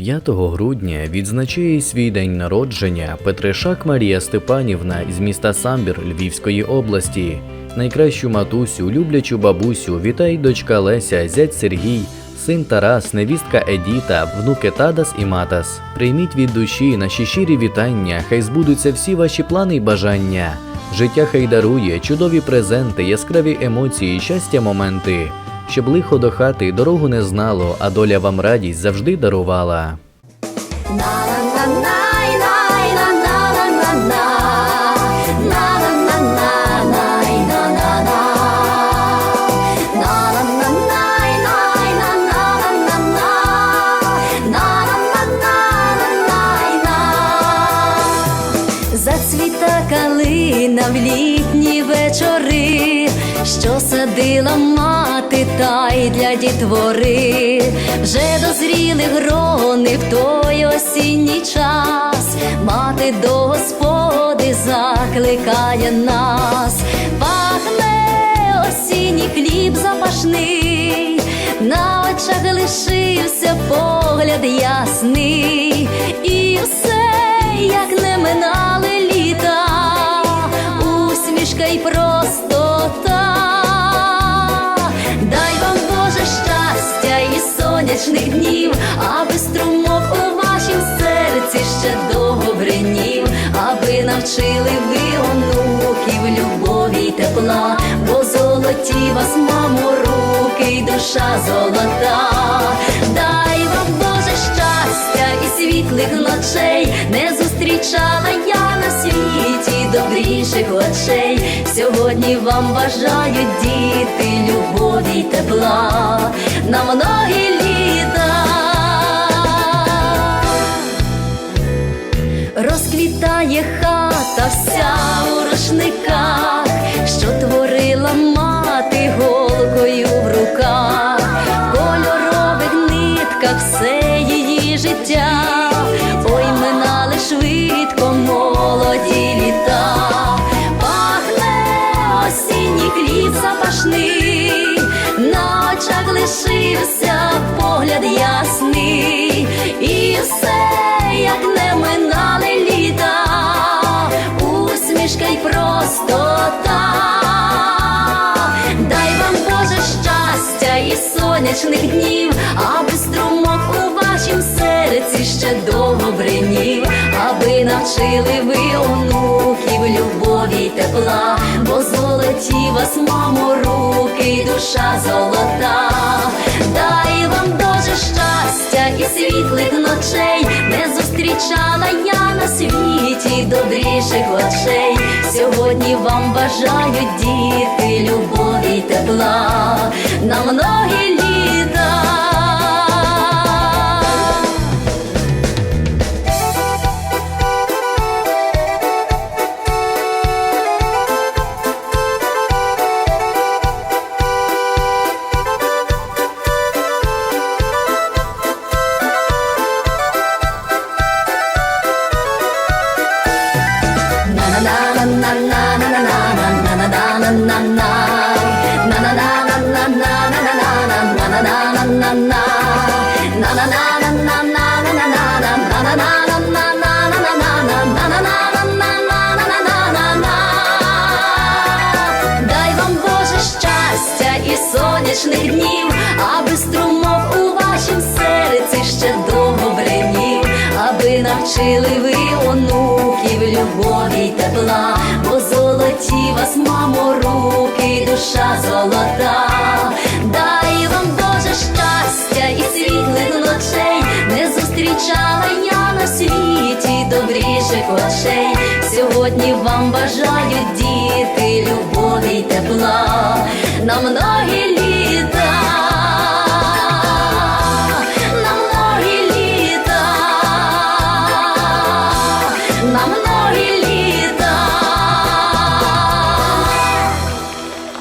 5 грудня відзначає свій день народження Петришак Марія Степанівна із міста Самбір Львівської області. Найкращу матусю, люблячу бабусю, вітає дочка Леся, зять Сергій, син Тарас, невістка Едіта, внуки Тадас і Матас. Прийміть від душі наші щирі вітання, хай збудуться всі ваші плани й бажання. Життя хай дарує чудові презенти, яскраві емоції, щастя, моменти. Щоб лихо до хати дорогу не знало, а доля вам радість завжди дарувала. Зацвіта калина в літні вечори, що садила мати та й для дітвори, вже дозріли грони в той осінній час, мати до господи закликає нас, пахне осінній хліб запашний, на очах лишився погляд ясний, і все, як не минали сонячних днів, аби струмок у вашім серці ще довго бринів, аби навчили ви онуків любові й тепла, бо золоті вас, мамо, руки й душа золота. Сьогодні вам бажаю діти, любові й тепла. На многі літа. Розквітає хата вся у рушниках, що творила мати голкою в руках, в кольорових нитках все її життя, сонячних днів, аби струмок у вашім серці ще довго бринів, аби навчили ви онуків любові й тепла, бо золоті вас, мамо, руки й душа золота. Дай вам Боже щастя і світлих ночей, не зустрічала я на світі добріших очей. Сьогодні вам бажаю діти, любові й тепла на многі літа. Дай вам Боже щастя і сонячних днів, аби струмок у вашім серці ще довго бринів, аби навчили ви онуків любові й тепла, золоті вас, мамо, руки душа золота. Дай вам Боже щастя і світлих ночей, не зустрічала я на світі добріших очей. Сьогодні вам бажаю діти,